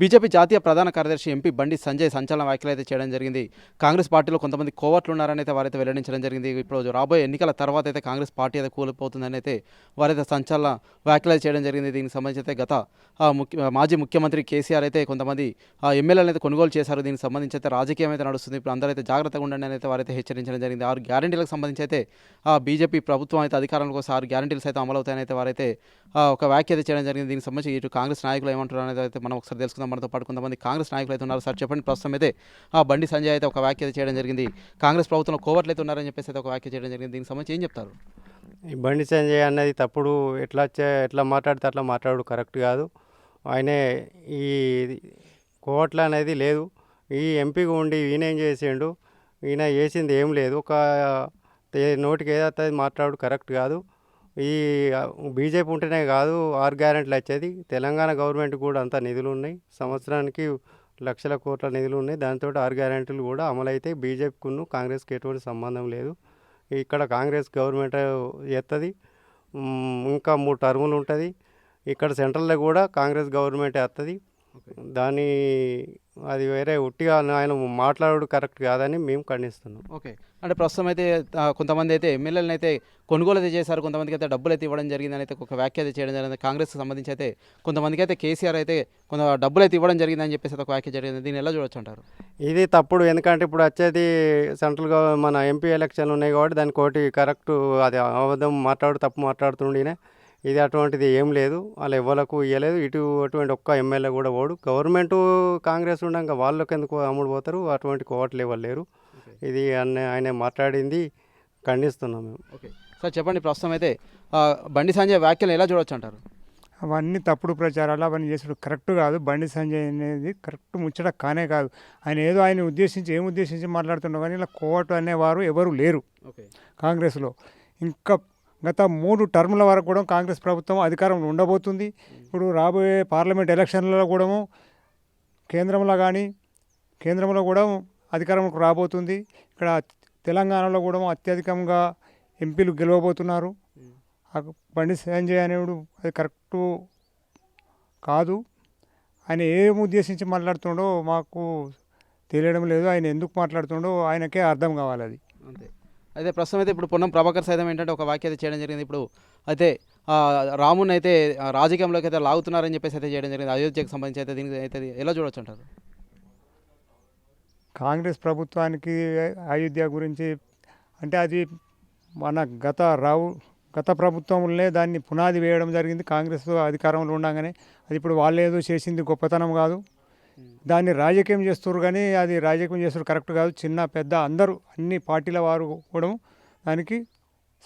BJP జాతీయ ప్రధాన కార్యదర్శి ఎంపీ బండి సంజయ్ సంచలన వ్యాఖ్యలు అయితే చేయడం జరిగింది. కాంగ్రెస్ పార్టీలో కొంతమంది కోవట్లు ఉన్నారని అయితే వారైతే వెల్లడించడం జరిగింది. ఇప్పుడు రాబోయే ఎన్నికల తర్వాత అయితే కాంగ్రెస్ పార్టీ అయితే కూలిపోతుందని అయితే వారైతే సంచలన వ్యాఖ్యలు చేయడం జరిగింది. దీనికి సంబంధించి అయితే గత ముఖ్య మాజీ ముఖ్యమంత్రి కేసీఆర్ అయితే కొంతమంది ఎమ్మెల్యేలు అయితే కొనుగోలు చేశారు. దీనికి సంబంధించి అయితే రాజకీయం అయితే నడుస్తుంది. ఇప్పుడు అందరూ అయితే జాగ్రత్తగా ఉండండి అని అయితే వారైతే హెచ్చరించడం జరిగింది. ఆరు గ్యారంటీలకు సంబంధించి అయితే బీజేపీ ప్రభుత్వం అయితే అధికారంలోకి వస్తే ఆరు గ్యారంటీలు అయితే అమలవుతాయని అయితే వారైతే ఒక వ్యాఖ్య అయితే చేయడం జరిగింది. దీనికి సంబంధించి ఇటు కాంగ్రెస్ నాయకులు ఏమంటారు అనేది అయితే మనం ఒకసారి తెలుసుకుందాం. మనతో పాటు కొంతమంది కాంగ్రెస్ నాయకులు అయితే ఉన్నారు. సార్ చెప్పండి. ప్రస్తుతం అయితే ఆ బండి సంజయ్ అయితే ఒక వ్యాఖ్య చేయడం జరిగింది. కాంగ్రెస్ ప్రభుత్వంలో కోవట్లు అయితే ఉన్నారని చెప్పేసి అయితే ఒక వ్యాఖ్య చేయడం జరిగింది. దీనికి సంబంధించి ఏం చెప్తారు? ఈ బండి సంజయ్ అన్నది తప్పుడు. ఎట్లా ఎట్లా మాట్లాడితే అట్లా మాట్లాడు. కరెక్ట్ కాదు. ఆయనే ఈ కోవట్ల అనేది లేదు. ఈ ఎంపీగా ఉండి ఈయన ఏం చేసిండు? ఈయన చేసింది ఏం లేదు. ఒక నోటికి ఏదైతే మాట్లాడు కరెక్ట్ కాదు. ఈ బీజేపీ ఉంటేనే కాదు ఆరు గ్యారెంట్లు వచ్చేది. తెలంగాణ గవర్నమెంట్ కూడా అంత నిధులు ఉన్నాయి. సంవత్సరానికి లక్షల కోట్ల నిధులు ఉన్నాయి. దాంతో ఆరు గ్యారెంటీలు కూడా అమలైతే బీజేపీకును కాంగ్రెస్కి ఎటువంటి సంబంధం లేదు. ఇక్కడ కాంగ్రెస్ గవర్నమెంట్ చేస్తుంది ఇంకా మూడు టర్ములు ఉంటుంది. ఇక్కడ సెంట్రల్లో కూడా కాంగ్రెస్ గవర్నమెంట్ వస్తుంది దాని అది వేరే ఉట్టిగా ఆయన మాట్లాడు కరెక్ట్ కాదని మేము ఖండిస్తున్నాం. ఓకే. అంటే ప్రస్తుతం అయితే కొంతమంది అయితే ఎమ్మెల్యేలను అయితే కొనుగోలు అయితే చేశారు కొంతమందికి అయితే డబ్బులు అయితే ఇవ్వడం జరిగిందని అయితే ఒక వ్యాఖ్య అయితే చేయడం జరిగింది. కాంగ్రెస్కి సంబంధించి అయితే కొంతమందికి అయితే కేసీఆర్ అయితే కొంత డబ్బులు అయితే ఇవ్వడం జరిగిందని చెప్పేసి ఒక వ్యాఖ్య జరిగింది. దీన్ని ఎలా చూడొచ్చు అంటారు? ఇది తప్పుడు. ఎందుకంటే ఇప్పుడు వచ్చేది సెంట్రల్ గవ మన ఎంపీ ఎలక్షన్లు ఉన్నాయి కాబట్టి దానికి ఒకటి కరెక్ట్ అది అబద్ధం మాట్లాడు తప్పు మాట్లాడుతుండేనే ఇది అటువంటిది ఏం లేదు. వాళ్ళు ఎవరికి ఇవ్వలేదు ఇటు అటువంటి ఒక్క ఎమ్మెల్యే కూడా ఓడు గవర్నమెంట్ కాంగ్రెస్ ఉండగా వాళ్ళకి ఎందుకు అమ్ముడు పోతారు? అటువంటి కోవట్లు ఎవరు లేరు. ఇది అన్న ఆయన మాట్లాడింది. ఖండిస్తున్నాం మేము. ఓకే. సార్ చెప్పండి ప్రస్తుతం అయితే. బండి సంజయ్ వ్యాఖ్యలు ఎలా చూడొచ్చు అంటారు? అవన్నీ తప్పుడు ప్రచారాలు అవన్నీ చేసుడు. కరెక్ట్ కాదు. బండి సంజయ్ అనేది కరెక్ట్ ముచ్చట కానే కాదు. ఆయన ఏదో ఆయన ఉద్దేశించి ఏం ఉద్దేశించి మాట్లాడుతున్నావు కానీ ఇలా కోవట్ అనేవారు ఎవరు లేరు. ఓకే. కాంగ్రెస్లో. ఇంకా గత మూడు టర్ముల వరకు కూడా కాంగ్రెస్ ప్రభుత్వం అధికారంలో ఉండబోతుంది. ఇప్పుడు రాబోయే పార్లమెంట్ ఎలక్షన్లలో కూడా కేంద్రంలో కానీ కేంద్రంలో కూడా అధికారంలోకి రాబోతుంది. ఇక్కడ తెలంగాణలో కూడా అత్యధికంగా ఎంపీలు గెలవబోతున్నారు. ఆ బండి సంజయ్ అనేవాడు అది కరెక్టు కాదు. ఆయన ఏం ఉద్దేశించి మాట్లాడుతుండో మాకు తెలియడం లేదు. ఆయన ఎందుకు మాట్లాడుతుండో ఆయనకే అర్థం కావాలి అది. అంతే. అయితే ప్రస్తుతం అయితే ఇప్పుడు పొన్నం ప్రభాకర్ సైతం ఏంటంటే ఒక వ్యాఖ్య చేయడం జరిగింది. ఇప్పుడు అయితే రాముని అయితే రాజకీయంలోకి అయితే లాగుతున్నారని చెప్పేసి అయితే చేయడం జరిగింది. అయోధ్యకు సంబంధించి అయితే దీనికి అయితే ఎలా చూడొచ్చు అంటారు? కాంగ్రెస్ ప్రభుత్వానికి అయోధ్య గురించి అంటే అది మన గత రావు గత ప్రభుత్వంలోనే దాన్ని పునాది వేయడం జరిగింది. కాంగ్రెస్ అధికారంలో ఉండగానే అది ఇప్పుడు వాళ్ళు ఏదో చేసింది గొప్పతనం కాదు. దాన్ని రాజకీయం చేస్తారు కానీ అది రాజకీయం చేస్తారు కరెక్ట్ కాదు. చిన్న పెద్ద అందరూ అన్ని పార్టీల వారు కూడా దానికి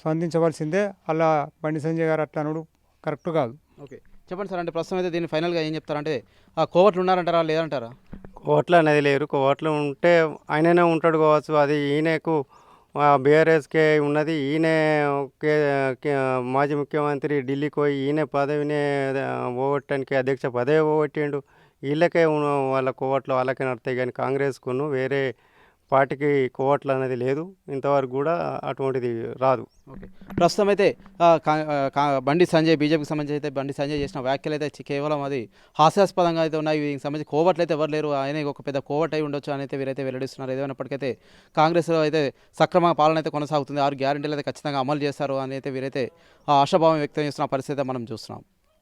స్పందించవలసిందే. అలా బండి సంజయ్ గారు అట్లా అనడు కరెక్ట్ కాదు. ఓకే. చెప్పండి సార్ అంటే ప్రస్తుతం అయితే దీన్ని ఫైనల్గా ఏం చెప్తారంటే ఆ కోవట్లు ఉన్నారంటారా లేదంటారా? కోట్లు అనేది లేరు. కోట్లు ఉంటే ఆయననే ఉంటాడు కావచ్చు. అది ఈయనకు బీఆర్ఎస్కే ఉన్నది. ఈయన మాజీ ముఖ్యమంత్రి ఢిల్లీకి పోయి ఈయన పదవిని పోగొట్టడానికి అధ్యక్ష పదవి పోగొట్టిండు వీళ్ళకే ఉన్న వాళ్ళ కోవట్లు వాళ్ళకే నడతాయి కానీ కాంగ్రెస్కును వేరే పార్టీకి కోవట్లు అనేది లేదు. ఇంతవరకు కూడా అటువంటిది రాదు. ఓకే. ప్రస్తుతం అయితే కా- కా- బండి సంజయ్ బీజేపీకి సంబంధించి అయితే బండి సంజయ్ చేసిన వ్యాఖ్యలు అయితే కేవలం అది హాస్యాస్పదంగా అయితే ఉన్నాయి. దీనికి సంబంధించి కోవట్లు అయితే ఎవరు లేరు. ఆయన ఒక పెద్ద కోవట్ అయి ఉండొచ్చు అని అయితే వీరైతే వెల్లడిస్తున్నారు. ఏదైనప్పటికైతే కాంగ్రెస్లో అయితే సక్రమ పాలన అయితే కొనసాగుతుంది. ఆరు గ్యారెంటీలు అయితే ఖచ్చితంగా అమలు చేస్తారు అని అయితే వీరైతే ఆ ఆశాభావం వ్యక్తం చేస్తున్న పరిస్థితి మనం చూస్తున్నాం.